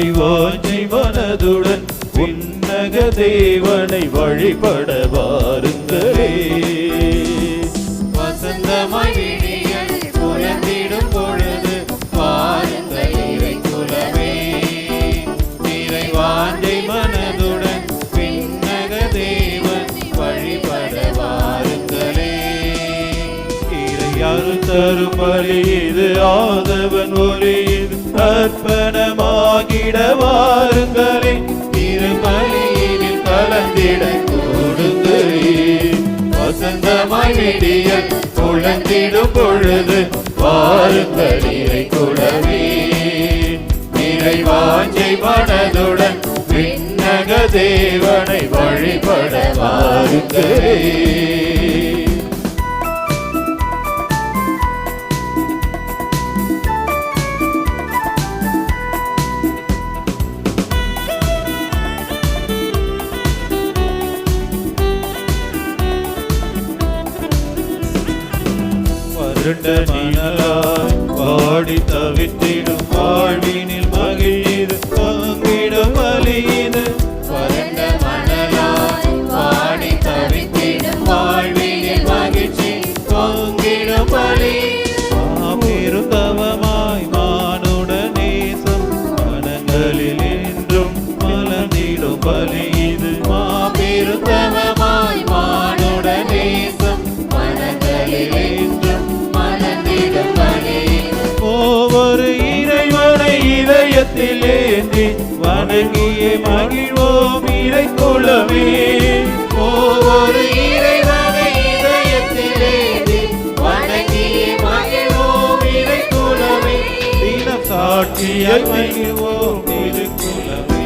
அறிவாஞ்சை மனதுடன் உன்னக தேவனை வழிபட வாருங்களே வசந்தமாய் புலந்திடும் பொழுது பாருங்க இறை குலமே. நிறைவாஞ்சை மனதுடன் பின்னக தேவன் வழிபட வாருங்களே இறை அறுத்தரும் பலி இது ஆதவன் ஒரே அர்ப்பணமாகிட வாருங்களே திருமலியில் கலந்திட கூடுங்களே வசந்தமாய் விடியல் புலந்திடும் பொழுது வாருங்கள் இறை குழவே இறைவாஞ்சை மனதுடன் விண்ணக தேவனை வழிபட வாருங்களே. வருண்ட நீலாய் பாடி தவித்திடும் வாழ்வினில் மகிழ்ந்து பங்கிடும் பலியிது வறண்ட மணலாய் வாடி தவித்திடும் வாழ்வினில் மகிழ்ச்சி பொங்கிடும் பலி மாபெரும் தவமாய் மானுட நேசம் மனங்களில் என்றும் மலர்ந்திடும் பலி இது. மாபெருந்தவமாய் இதயத்தில் ஏந்தி வணங்கிய மகிழ்வோம் இறை குலமே ஒவ்வொரு இறைவனை இதயத்திலேந்தி வணங்கி மகிழ்வோம் இறை குலமே தினம் சாட்சியாய் மகிழ்வோம் திருக்குலமே.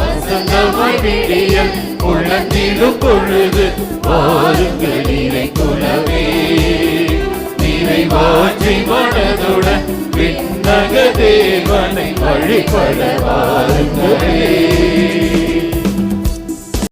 வசந்தமாய் விடியல் உள்ளத்திலும் பொழுது வாருங்கள் இறை குலமே நிறைவாற்றி மனதுடன் விண்ணக தேவனை வழிபட வாருங்களே